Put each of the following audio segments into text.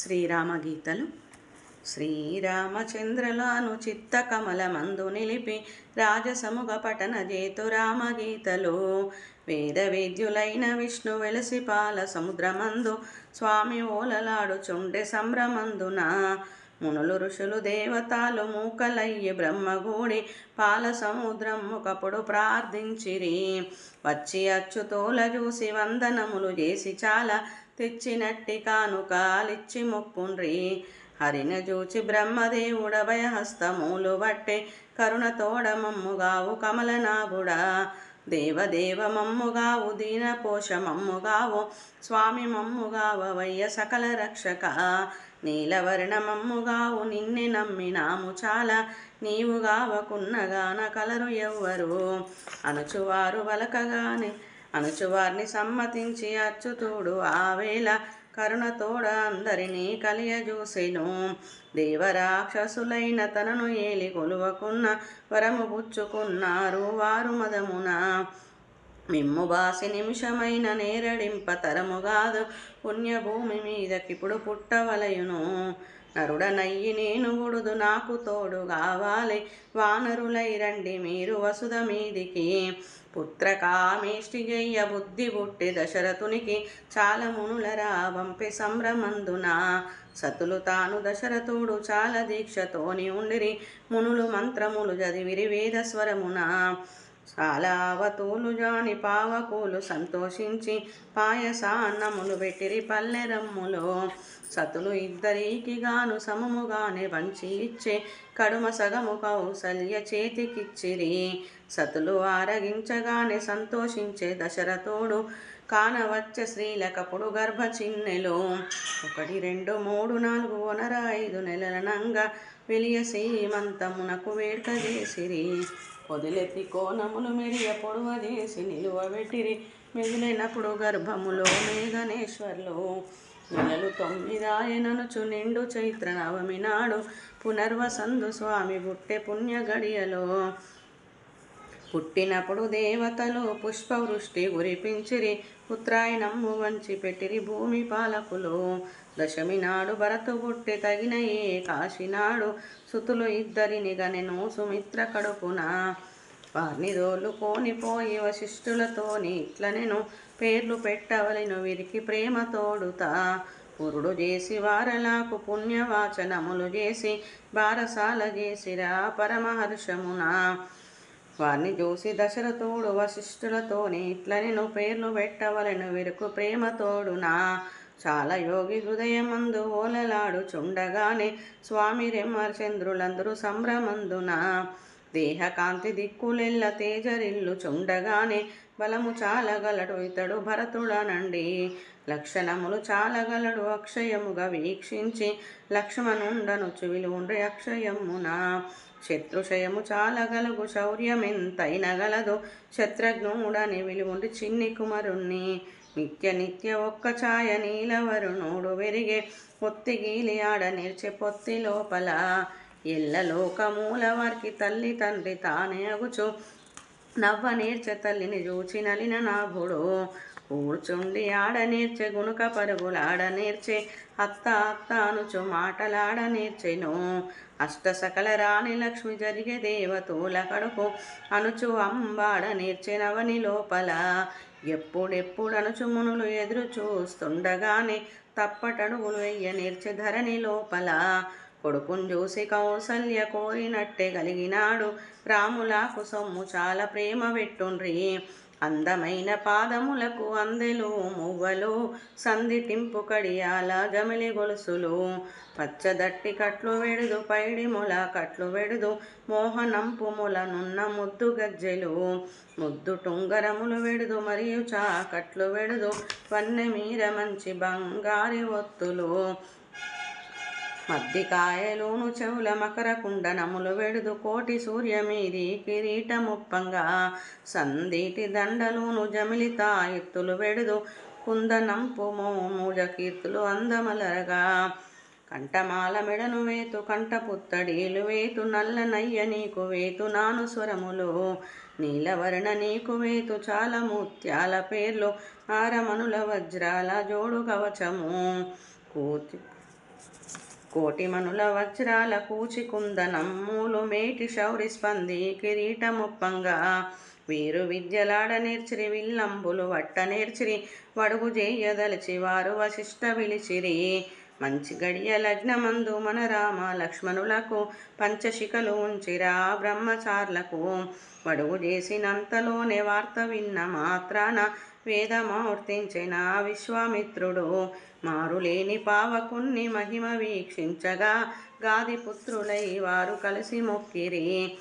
శ్రీరామ గీతలు శ్రీరామచంద్రలాను చిత్త కమలమందు నిలిపి రాజసముగ పఠన జేతు రామగీతలు. వేద వేద్యులైన విష్ణు వెలసి పాల సముద్రమందు స్వామి ఓలలాడుచుండె సంభ్రమందున. మునులు ఋషులు దేవతలు మూకలయ్యి బ్రహ్మగూడి పాల సముద్రము కప్పుడు ప్రార్థించిరి. వచ్చి అచ్చుతోల చూసి వందనములు చేసి చాలా తెచ్చినట్టి కానుకాలిచ్చి మొక్కుండ్రి. హరిన చూచి బ్రహ్మదేవుడ భయహస్తములు బట్టే కరుణ తోడ మమ్ముగావు కమలనాభుడా దేవదేవ మమ్ముగావు దీన పోష మమ్ముగావు స్వామి మమ్ముగావ వయ్య సకల రక్షక. నీలవర్ణ మమ్ముగావు నిన్నే నమ్మినాము చాలా. నీవుగావకున్నగాన కలరు ఎవ్వరు? అనుచువారు వలకగానే అనుచువారిని సమ్మతించి అచ్యుతుడు ఆవేళ కరుణతోడ అందరినీ కలియజూసెను. దేవరాక్షసులైన తనను ఏలి కొలువకున్న వరము పుచ్చుకున్నారు వారు మదమున. మిమ్ము బాసి నిమిషమైన నేరడింప తరముగాదు పుణ్యభూమి మీదకిప్పుడు పుట్టవలయును. నరుడనయ్యి నేను గుడుదు నాకు తోడు కావాలి. వానరులై రండి మీరు వసుధ మీదికి. పుత్రకామేష్టి జయ బుద్ధి బుట్టి దశరథునికి చాలా మునులరా సంభ్రమందున. సతులు తాను దశరథుడు చాలా దీక్షతోని ఉండిరి మునులు మంత్రములు చదివిరి వేదస్వరమున స్వరమున చాలా అవతూలు జాని పావకులు సంతోషించి పాయసాన్నములు పెట్టిరి పల్లెరమ్ములో సతులు ఇద్దరికి గాను సమముగానే వంచి ఇచ్చే కడుమ సగము కౌసల్య చేతికిచ్చిరి. సతులు ఆరగించగానే సంతోషించే దశరథోడు కానవచ్చ శ్రీలకపుడు గర్భ చిన్నెలు. ఒకటి రెండు మూడు నాలుగు వనర ఐదు నెలల విలియ వెలియ సీమంతమునకు వేడుక చేసిరి. వదిలెత్తి కోణములు మెరియ పొడవదేసి నిలువబెట్టిరి మిగిలినప్పుడు గర్భములో మేఘనేశ్వర్లు నెలలు తొమ్మిదాయననుచు నిండు చైత్ర నవమి నాడు పునర్వసందు స్వామి పుట్టె పుణ్య గడియలో పుట్టినప్పుడు దేవతలు పుష్పవృష్టి కురిపించిరి ఉత్తరాయణము వంచి పెట్టిరి భూమి పాలకులు. దశమి నాడు భరతు పుట్టి తగిన ఏ కాశీనాడు. సుతులు ఇద్దరిని గనెను సుమిత్ర కడుపున. వారిని కోనిపోయి వశిష్ఠులతోని ఇట్లనెను పేర్లు పెట్టవలను వీరికి ప్రేమ తోడుతా. పురుడు చేసి వారలాకు పుణ్యవాచనములు చేసి బారసాల చేసిరా పరమహర్షమున. వారిని చూసి దశరథుడు వశిష్ఠులతోని ఇట్లనెను పేర్లు పెట్టవలను వీరుకు ప్రేమ తోడునా. చాలా యోగి హృదయమందు ఓలలాడు చుండగానే స్వామి రెమ్మర్చంద్రులందరూ సంభ్రమందున. దేహకాంతి దిక్కులెల్ల తేజరిల్లు చుండగానే బలము చాలగలడు ఇతడు భరతుడనండి. లక్షణములు చాలగలడు అక్షయముగా వీక్షించి లక్ష్మణుండను విలువుండ్రి అక్షయమున. శత్రుషయము చాలగలుగు శౌర్యమెంతైన గలదు శత్రుఘ్నుడని విలువుండి చిన్ని కుమరుణ్ణి. నిత్య నిత్య ఒక్క ఛాయ నీలవరుణుడు వెరిగే పొత్తిగీలి ఆడ నేర్చే పొత్తి లోపల. ఎల్ల లోకమూల వారికి తల్లి తండ్రి తానే అగుచు. నవ్వ నేర్చే తల్లిని చూచి నలిన నాభుడు కూర్చుండి ఆడ నేర్చే గుణక పరుగులాడ నేర్చే అత్త అత్త అనుచు మాటలాడ నేర్చెను. అష్ట సకల రాణి లక్ష్మి జరిగే దేవతూల కడుపు అనుచు అంబాడ నేర్చినవని లోపల ఎప్పుడెప్పుడనుచు మునులు ఎదురు చూస్తుండగానే తప్పటడుగులు వెయ్య నేర్చి ధరణి లోపల కొడుకును చూసి కౌసల్య కోరినట్టే కలిగినాడు. రాములాకు సొమ్ము చాలా ప్రేమ పెట్టుండ్రి. అందమైన పాదములకు అందెలు మువ్వలు సంధిటింపు కడియాల జమిలి గొలుసులు. పచ్చదట్టి కట్లు వెడుదు పైడిముల కట్లు వెడుదు మోహనంపుములనున్న ముద్దు గజ్జెలు. ముద్దు టుంగరములు వెడుదు మరియు చాకట్లు వెడుదు వన్నె మీర మంచి బంగారి ఒత్తులు. మద్దికాయలోను చెవుల మకర కుండనములు వెడుదు కోటి సూర్యమీది కిరీటముప్పంగా. సందీటి దండలోను జమిలితా ఎత్తులు వెడుదు కుందనంపు మోముజ కీర్తులు అందమలరగా. కంఠమాల మెడను వేతు కంఠపుత్తడీలు వేతు నల్ల నయ్య నీకు వేతు నాను స్వరములు. నీలవర్ణ నీకు వేతు చాలా ముత్యాల పేర్లు ఆరమనుల వజ్రాల జోడు కవచము. కూతి కోటి మనుల వజ్రాల కూచికుందనమ్ములు మేటి శౌరి స్పంది కిరీటముప్పంగా. వీరు విద్యలాడ నేర్చిరి విల్లంబులు వట్ట నేర్చిరి వడుగు చేయదలిచి వారు వశిష్ట విలిచిరి మంచి గడియ లగ్నమందు మన రామ లక్ష్మణులకు పంచశిఖలు ఉంచిరా బ్రహ్మచార్లకు. వడుగు చేసినంతలోనే వార్త విన్న మాత్రాన వేదమూర్తించిన విశ్వామిత్రుడు. మారులేని పావకుణ్ణి మహిమ వీక్షించగా గాది పుత్రులై వారు కలిసి మొక్కిరి.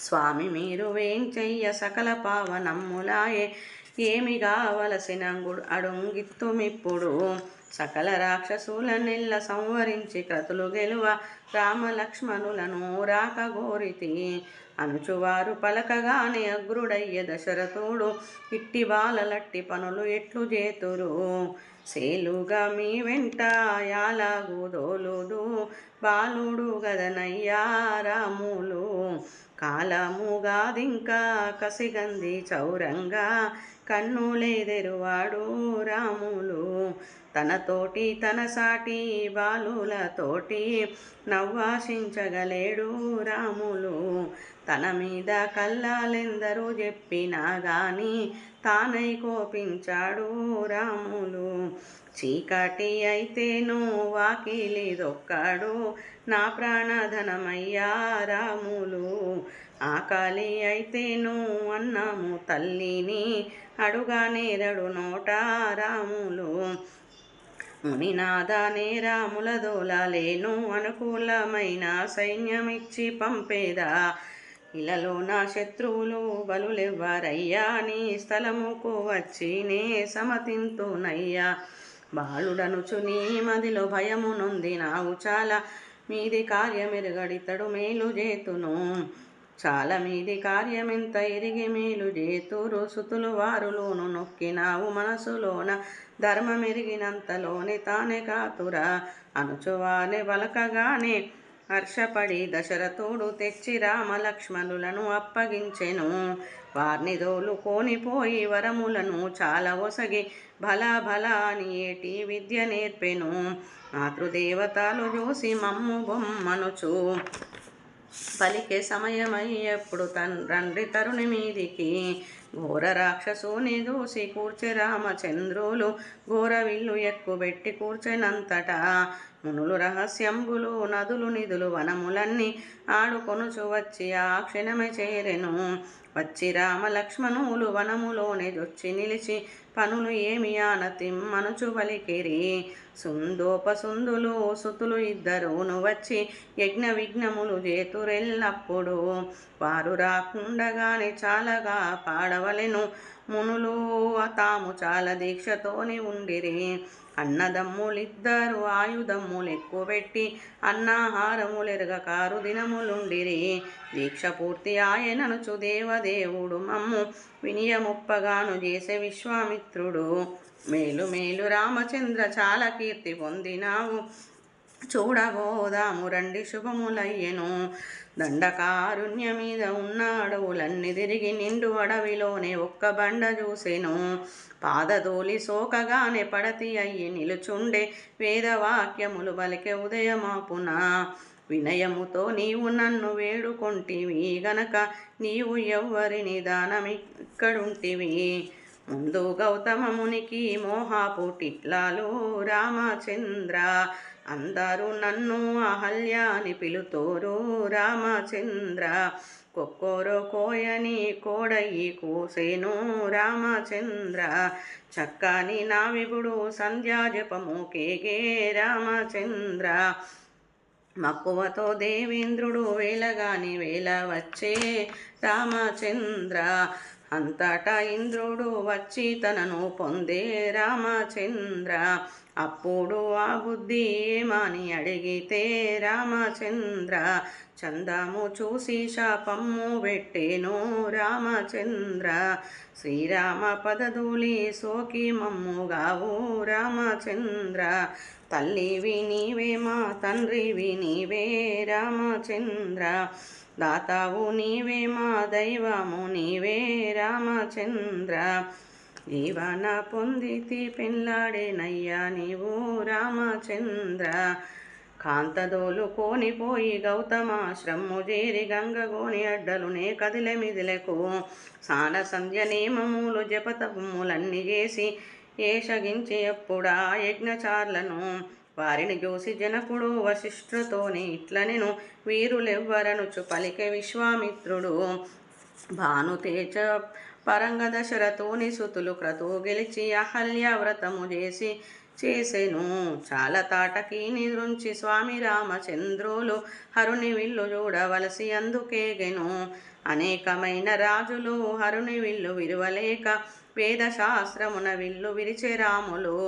స్వామి మీరు వేంచెయ్య సకల పావనమ్ములాయే? ఏమి కావలసిన గుడు అడుంగిత్తుమిప్పుడు? సకల రాక్షసుల నిల్ల సంవరించి క్రతులు గెలువ రామలక్ష్మణులను రాకగోరితి అనుచువారు పలకగానే అగ్రుడయ్య దశరథుడు ఇట్టి బాలలట్టి పనులు ఎట్లు చేతురు? సేలుగా మీ వెంట యాలాగు దోలుదు బాలుడు గదనయ్యా రాములు. కాలముగాదింకా కసిగంది చౌరంగా కన్నులేదెరువాడు రాములు. తనతోటి తన సాటి బాలులతోటి నవ్వాశించగలేడు రాములు. తన మీద కల్లాలెందరూ చెప్పినా గాని తానై కోపించాడు రాములు. చీకటి అయితేను వాకిలిదొక్కాడు నా ప్రాణధనమయ్యా రాములు. ఆకలి అయితేను అన్నము తల్లిని అడుగా నేరడు నోట రాములు. మునినాదానే రాముల దోలాలేను అనుకూలమైన సైన్యమిచ్చి పంపేదా? ఇలలో నా శత్రువులు బలులెవ్వరయ్యా. నీ స్థలముకు వచ్చి నే సమతింతునయ్యా. బాలుడనుచు నీ మదిలో భయము నొందినావు చాలా. మీది కార్యమెరుగడితడు మేలు చేతును. చాలా మీది కార్యమెంత ఎరిగి మేలు చేతురు. సుతులు వారులోను నొక్కినావు మనసులోన. ధర్మమెరిగినంతలోనే తానే కాతురా. అనుచువానే వలకగానే హర్షపడి దశరథుడు తెచ్చి రామలక్ష్మణులను అప్పగించెను. వారిని దోలుకోనిపోయి వరములను చాలా ఒసగి భల భల అని ఏటి విద్య నేర్పెను. మాతృదేవతలు చూసి మమ్ము బొమ్మనుచు. పలికే సమయమై ఎప్పుడు రండి తరుణి మీదికి ఘోర రాక్షసుని దూసి కూర్చె రామచంద్రులు ఘోర విల్లు ఎక్కుబెట్టి కూర్చెనంతటా. మునులు రహస్యంబులు నదులు నిధులు వనములన్నీ ఆడుకొనుచు వచ్చి ఆ క్షణమే చేరెను. వచ్చి రామ లక్ష్మణులు వనములోనే జొచ్చి నిలిచి పనులు ఏమి ఆనతిమ్మనుచు వలికిరి సుందోపసుందులు సుతులు ఇద్దరును వచ్చి యజ్ఞ విఘ్నములు చేతురెల్లప్పుడు వారు రాకుండగానే చాలాగా పాడవలెను. మునులు తాము చాలా దీక్షతోని ఉండిరి. అన్నదమ్ములిద్దరు ఆయుధమ్ములు ఎక్కువ పెట్టి అన్నాహారములెరగకారు దినములుండిరి దీక్ష పూర్తి ఆయననుచు దేవదేవుడు మమ్ము వినియముప్పగాను చేసే విశ్వామిత్రుడు. మేలు మేలు రామచంద్ర చాలా కీర్తి పొందినావు. చూడబోదాము రండి శుభములయ్యను. దండకారుణ్య మీద ఉన్న అడవులన్నీ తిరిగి నిండు అడవిలోనే ఒక్క బండ చూసెను. పాదదోలి సోకగానే పడతి అయ్యి నిలుచుండే వేదవాక్యములు బలికే ఉదయమాపున. వినయముతో నీవు నన్ను వేడుకొంటివి. గనక నీవు ఎవ్వరిని దానమిక్కడుంటివి ముందు గౌతమమునికి మోహాపుటిట్లాలు రామచంద్ర అందరూ నన్ను అహల్యాని పిలుతోరు. రామచంద్ర కొక్కోరో కోయని కోడయి కూసేను. రామచంద్ర చక్కని నావిపుడు సంధ్యాజపము సంధ్యా జపము కేగే. రామచంద్ర మక్కువతో దేవేంద్రుడు వేలగాని వేల వచ్చే. రామచంద్ర అంతటా ఇంద్రుడు వచ్చి తనను పొందే రామచంద్ర. అప్పుడు ఆ బుద్ధి ఏమని అడిగితే రామచంద్ర చందము చూసి శాపము పెట్టేను రామచంద్ర. శ్రీరామ పదధూలి సోకి మమ్ముగావు రామచంద్ర. తల్లివి నీవే మా తండ్రివి నీవే రామచంద్ర. దాతావు నీవే మా దైవము నీవే రామచంద్ర. జీవన పొందితి పెళ్ళాడేనయ్యా నీవు రామచంద్ర. కాంతదోలు కోనిపోయి గౌతమాశ్రము చేరి గంగగోని అడ్డలునే కదిలె మిదిలకు. సాన సంధ్య నియమములు జపతములన్నీ చేసి ఏషగించి ఎప్పుడా యజ్ఞచార్లను వారిని చూసి జనకుడు వశిష్ఠుతోని ఇట్లనెను వీరులెవ్వరనుచు పలికే విశ్వామిత్రుడు. భానుతేజ పరంగ దశరథుని సుతులు క్రతువు గెలిచి అహల్య వ్రతము చేసి చేసెను. చాలా తాటకి నిద్రుంచి స్వామి రామచంద్రులు హరుని విల్లు చూడవలసి అందుకేగెను. అనేకమైన రాజులు హరుని విల్లు విరువలేక వేదశాస్త్రమున విల్లు విరిచే రాములు.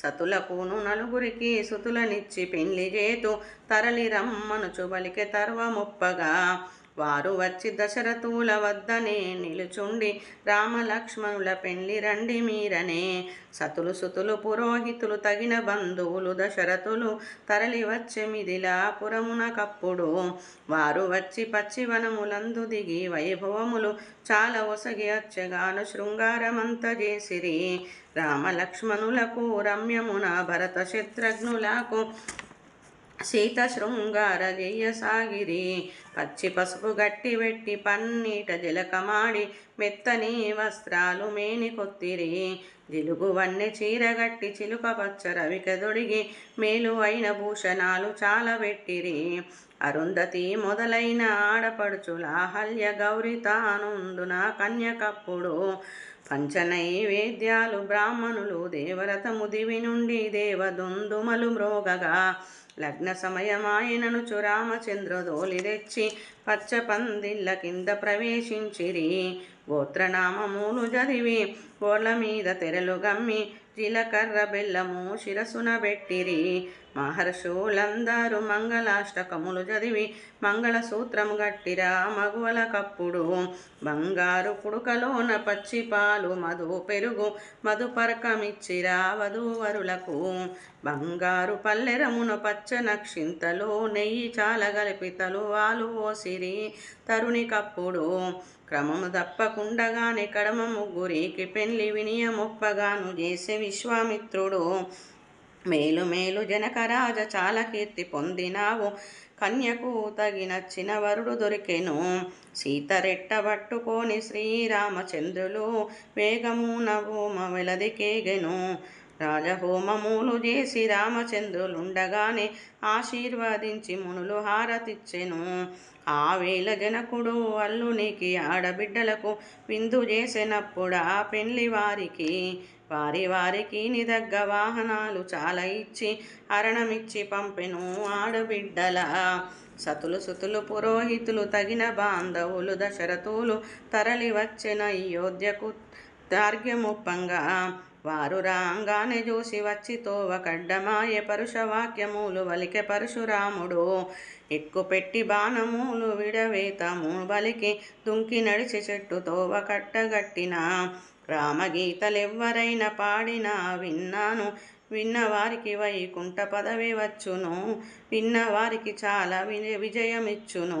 సతులకును నలుగురికి సుతులనిచ్చి పెళ్ళి చేతు తరలి రమ్మను రమ్మనుచు తర్వ ముప్పగా వారు వచ్చి దశరథుల వద్దనే నిలుచుండి రామలక్ష్మణుల పెళ్ళి రండి మీరనే. సతులు సుతులు పురోహితులు తగిన బంధువులు దశరథులు తరలి వచ్చే మిదిలా పురమున కప్పుడు. వారు వచ్చి పచ్చివనములందు దిగి వైభవములు చాలా ఒసగి అచ్చగాను శృంగారమంత చేసిరి. రామలక్ష్మణులకు రమ్యమున భరత శత్రుఘ్నులకు సీత శృంగార సాగిరి పచ్చి పసుపు గట్టి పెట్టి పన్నీట జలకమాడి మెత్తని వస్త్రాలు మేని కొత్తిరి. జిలుగు వన్నె చీరగట్టి చిలుక పచ్చ రవికెదొడిగి మేలు అయిన భూషణాలు చాలా పెట్టిరి అరుంధతి మొదలైన ఆడపడుచుల హల్య గౌరి తానుందున కన్యకప్పుడు. పంచనైవేద్యాలు బ్రాహ్మణులు దేవరథము దివి నుండి దేవదుందుమలు మ్రోగగా. లగ్న సమయమాయనను చురామచంద్ర దోలి తెచ్చి పచ్చ పందిళ్ళ కింద ప్రవేశించిరి. గోత్రనామములు చదివి గోర్ల మీద తెరలు గమ్మి జీలకర్ర బెల్లము శిరసున పెట్టిరి. మహర్షులందరూ మంగళాష్టకములు చదివి మంగళసూత్రము గట్టిరా మగువల కప్పుడు బంగారు పుడుకలోన పచ్చి పాలు మధు పెరుగు మధుపరకమిచ్చిరా వధూవరులకు. బంగారు పల్లెరమున పచ్చ నక్షింతలో నెయ్యి చాలా గలిపి వాలు ఓసిరి తరుణి కప్పుడు క్రమము తప్పకుండగానే కడమ ముగ్గురికి పెళ్ళి వినియమొప్పగాను చేసే విశ్వామిత్రుడు. మేలు మేలు జనకరాజ చాలా కీర్తి పొందినావు. కన్యకు తగినచ్చిన వరుడు దొరికెను. సీత రెట్టబట్టుకొని శ్రీరామచంద్రులు వేగమున భూమ వెలదికేగెను రాజహోమములు చేసి రామచంద్రులుండగానే ఆశీర్వదించి మునులు హారతిచ్చెను. ఆ జనకుడు అల్లునికి ఆడబిడ్డలకు విందు చేసినప్పుడు ఆ పెళ్ళి వారికి వారి వారికి నిదగ్గ వాహనాలు చాలా ఇచ్చి అరణమిచ్చి పంపెను ఆడబిడ్డల. సతులు సుతులు పురోహితులు తగిన బాంధవులు దశరథులు తరలి వచ్చిన అయోధ్యకు దార్ఘ్యముప్పంగా వారు రాంగానే చూసి వచ్చి తోవ కడ్డమాయ పరుషవాక్యములు వలికె పరశురాముడు. ఎక్కుపెట్టి బాణములు విడవేతము బలికి దుంకి నడిచి చెట్టు తోవ కట్టగట్టిన. రామగీతలెవ్వరైనా పాడినా విన్నాను విన్నవారికి వైకుంఠ పదవి వచ్చును విన్నవారికి చాలా విజయ విజయమిచ్చును.